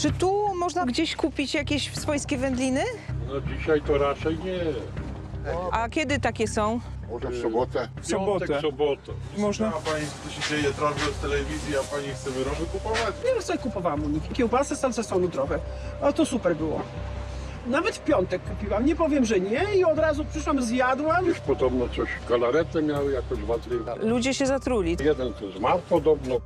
Czy tu można gdzieś kupić jakieś swojskie wędliny? No dzisiaj to raczej nie. A kiedy takie są? Może w sobotę. W sobotę. Piątek, sobotę. Można? A pani, co się dzieje, transfer z telewizji, a pani chce wyroby kupować? Ja sobie kupowałam u nich. Kiełbasy salsesonu trochę. A to super było. Nawet w piątek kupiłam. Nie powiem, że nie i od razu przyszłam, zjadłam. Już podobno coś, galaretę miały jakoś wadliwe. Ludzie się zatruli. Jeden to zmarł podobno.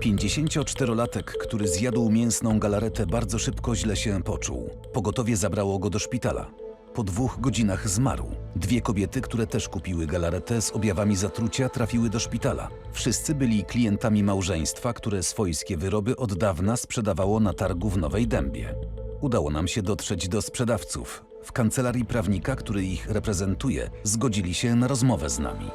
54-latek, który zjadł mięsną galaretę, bardzo szybko źle się poczuł. Pogotowie zabrało go do szpitala. Po dwóch godzinach zmarł. Dwie kobiety, które też kupiły galaretę z objawami zatrucia, trafiły do szpitala. Wszyscy byli klientami małżeństwa, które swojskie wyroby od dawna sprzedawało na targu w Nowej Dębie. Udało nam się dotrzeć do sprzedawców. W kancelarii prawnika, który ich reprezentuje, zgodzili się na rozmowę z nami.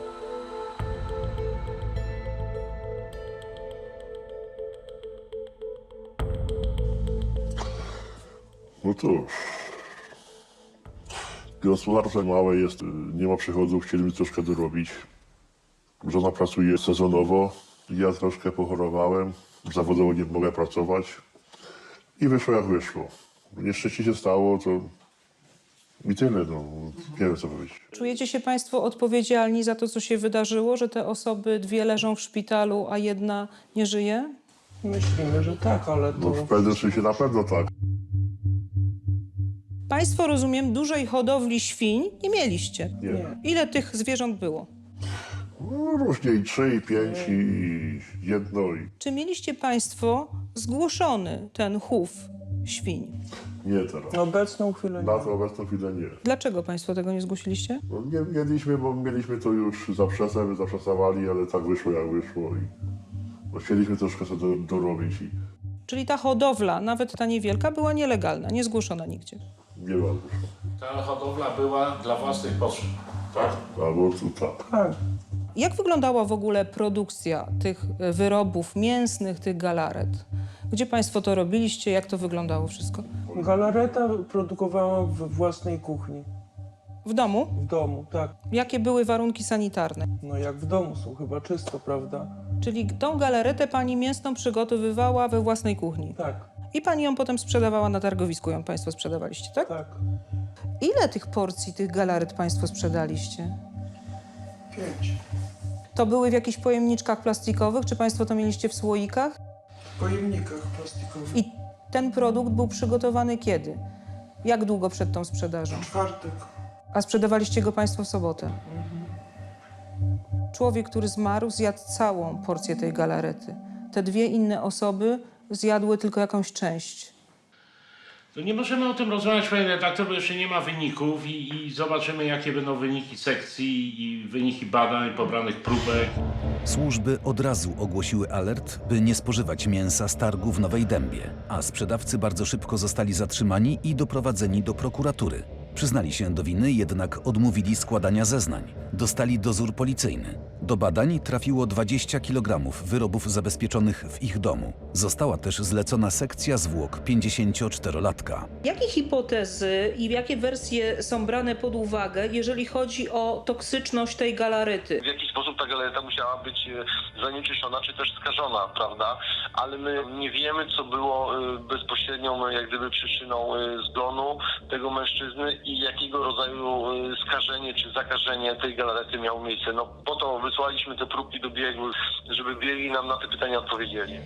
No to gospodarstwo małe jest, y, nie ma przychodów, chcieliśmy troszkę dorobić. Żona pracuje sezonowo, ja troszkę pochorowałem, zawodowo nie mogę pracować i wyszło jak wyszło. Nieszczęście się stało, to i tyle, no. Nie wiem co powiedzieć. Czujecie się Państwo odpowiedzialni za to, co się wydarzyło, że te osoby dwie leżą w szpitalu, a jedna nie żyje? Myślimy, że tak, ale No w pewnym sensie na pewno tak. Państwo, rozumiem, dużej hodowli świń nie mieliście. Nie. Ile tych zwierząt było? No, różnie i trzy, i pięć, i jedno, i Czy mieliście Państwo zgłoszony ten chów świń? nie teraz. Na obecną chwilę nie. Na to obecną chwilę nie. Dlaczego Państwo tego nie zgłosiliście? No, nie mieliśmy, bo mieliśmy to już zaprzesem, zaprzesowali, ale tak wyszło jak wyszło i no, chcieliśmy troszkę sobie do, dorobić i Czyli ta hodowla, nawet ta niewielka, była nielegalna, nie zgłoszona nigdzie. Nie ma wyszło. Ta hodowla była dla własnych potrzeb. Tak? Albo tu tak. Tak. Jak wyglądała w ogóle produkcja tych e, wyrobów mięsnych, tych galaret? Gdzie Państwo to robiliście? Jak to wyglądało wszystko? Galareta produkowałam w własnej kuchni. W domu? W domu, tak. Jakie były warunki sanitarne? No jak w domu są, chyba czysto, prawda? Czyli tą galaretę Pani mięsną przygotowywała we własnej kuchni. Tak, I Pani ją potem sprzedawała na targowisku, ją Państwo sprzedawaliście, tak? tak. Ile tych porcji tych galaret Państwo sprzedaliście? Pięć. To były w jakichś pojemniczkach plastikowych, czy Państwo to mieliście w słoikach? W pojemnikach plastikowych. I ten produkt był przygotowany kiedy? Jak długo przed tą sprzedażą? Czwartek. A sprzedawaliście go Państwo w sobotę? Człowiek, który zmarł, zjadł całą porcję tej galarety. Te dwie inne osoby zjadły tylko jakąś część. To nie możemy o tym rozmawiać, panie redaktor, bo jeszcze nie ma wyników i, i zobaczymy, jakie będą wyniki sekcji i wyniki badań, pobranych próbek. Służby od razu ogłosiły alert, by nie spożywać mięsa z targu w Nowej Dębie, a sprzedawcy bardzo szybko zostali zatrzymani i doprowadzeni do prokuratury. Przyznali się do winy, jednak odmówili składania zeznań. Dostali dozór policyjny. Do badań trafiło 20 kg wyrobów zabezpieczonych w ich domu. Została też zlecona sekcja zwłok 54-latka. Jakie hipotezy i jakie wersje są brane pod uwagę, jeżeli chodzi o toksyczność tej galarety? w jaki sposób ta galereta musiała być e, zanieczyszczona, czy też skażona, prawda? Ale my nie wiemy, co było e, bezpośrednią jak gdyby przyczyną e, zgonu tego mężczyzny i jakiego rodzaju e, skażenie czy zakażenie tej galarety miało miejsce. No po to wysłaliśmy te próbki do biegłych, żeby biegli nam na te pytania odpowiedzieli.